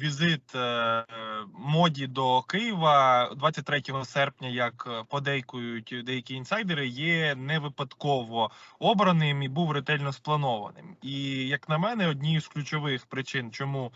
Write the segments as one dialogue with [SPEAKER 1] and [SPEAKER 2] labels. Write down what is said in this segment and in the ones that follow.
[SPEAKER 1] візит е, моді до Києва 23 серпня, як подейкують деякі інсайдери, є не випадково обраним і був ретельно спланованим. І як на мене, однією з ключових причин, чому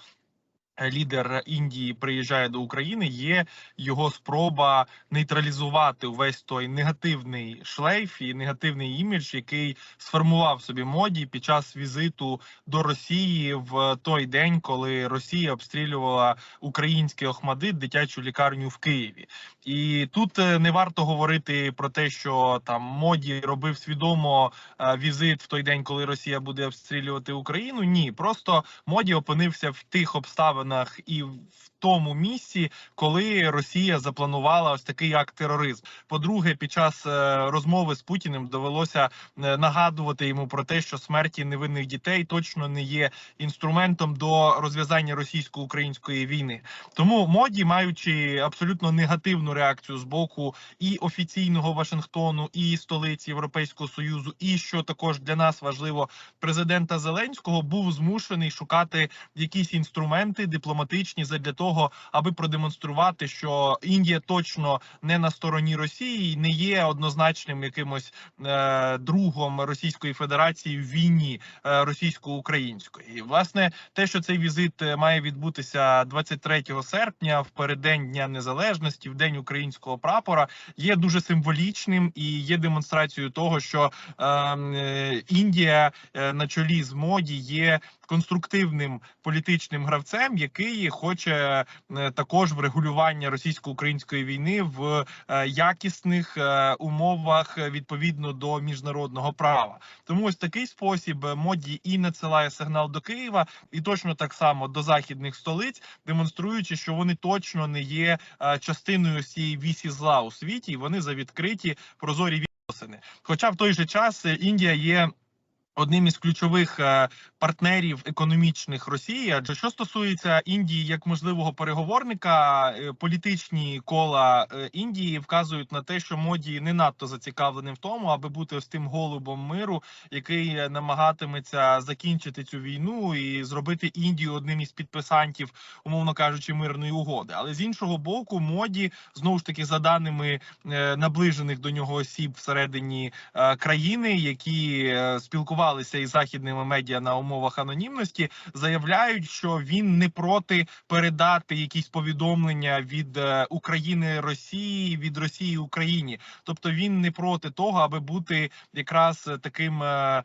[SPEAKER 1] лідер Індії приїжджає до України, є його спроба нейтралізувати увесь той негативний шлейф і негативний імідж, який сформував собі моді під час візиту до Росії в той день, коли Росія обстрілювала український Охмадит, дитячу лікарню в Києві. І тут е, не варто говорити про те, що там моді робив свідомо е, візит в той день, коли Росія буде обстрілювати Україну. Ні, просто моді опинився в тих обставинах і в тому місці, коли Росія запланувала ось такий акт тероризму. По-друге, під час е, розмови з Путіним довелося е, нагадувати йому про те, що смерті невинних дітей точно не є інструментом до розв'язання російсько-української війни. Тому моді, маючи абсолютно негативну реакцію з боку і офіційного Вашингтону, і столиці Європейського союзу, і що також для нас важливо, президента Зеленського був змушений шукати якісь інструменти дипломатичні задля того, аби продемонструвати, що Індія точно не на стороні Росії, і не є однозначним якимось е, другом Російської Федерації в війні е, російсько-української. Власне те, що цей візит е, має відбутися 23 серпня, в переддень Дня Незалежності, в день українського прапора, є дуже символічним і є демонстрацією того, що е, е, Індія е, на чолі з моді є конструктивним політичним гравцем, який хоче е, також врегулювання російсько-української війни в е, якісних е, умовах відповідно до міжнародного права. Тому ось такий спосіб моді і надсилає сигнал до Києва, і точно так само до західних столиць, демонструючи, що вони точно не є частиною цієї вісі зла у світі, і вони за відкриті прозорі відносини. Хоча в той же час Індія є. Одним із ключових е, партнерів економічних Росії, адже що стосується Індії як можливого переговорника, е, політичні кола е, Індії вказують на те, що моді не надто зацікавлений в тому, аби бути ось тим голубом миру, який намагатиметься закінчити цю війну і зробити Індію одним із підписантів, умовно кажучи, мирної угоди. Але з іншого боку, моді знову ж таки за даними наближених до нього осіб всередині країни, які е, спілкувалися із західними медіа на умовах анонімності, заявляють, що він не проти передати якісь повідомлення від е, України Росії, від Росії Україні. Тобто він не проти того, аби бути якраз таким е,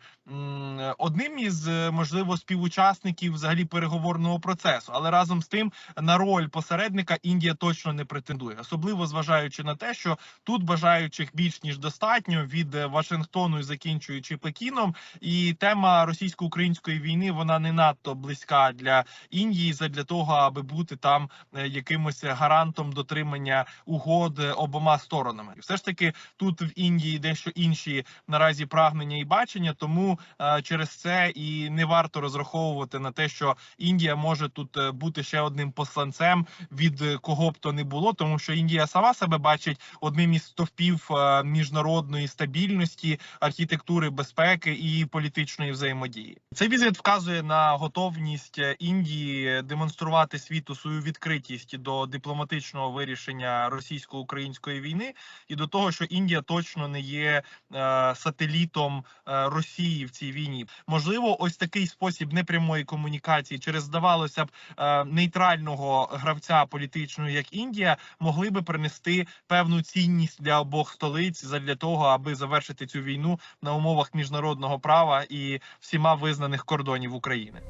[SPEAKER 1] одним із е, можливо співучасників взагалі переговорного процесу. Але разом з тим на роль посередника Індія точно не претендує, особливо зважаючи на те, що тут бажаючих більш ніж достатньо від Вашингтону і закінчуючи Пекіном. І тема російсько-української війни вона не надто близька для Індії задля того, аби бути там е, якимось гарантом дотримання угод обома сторонами. І все ж таки тут в Індії дещо інші наразі прагнення і бачення, тому е, через це і не варто розраховувати на те, що Індія може тут е, бути ще одним посланцем від кого б то не було, тому що Індія сама себе бачить одним із стовпів міжнародної стабільності, архітектури безпеки і політичної взаємодії. Цей візит вказує на готовність Індії демонструвати світу свою відкритість до дипломатичного вирішення російсько-української війни, і до того, що Індія точно не є е, сателітом е, Росії в цій війні. Можливо, ось такий спосіб непрямої комунікації через здавалося б е, нейтрального гравця політичного, як Індія, могли би принести певну цінність для обох столиць задля того, аби завершити цю війну на умовах міжнародного права і всіма визнаних кордонів України.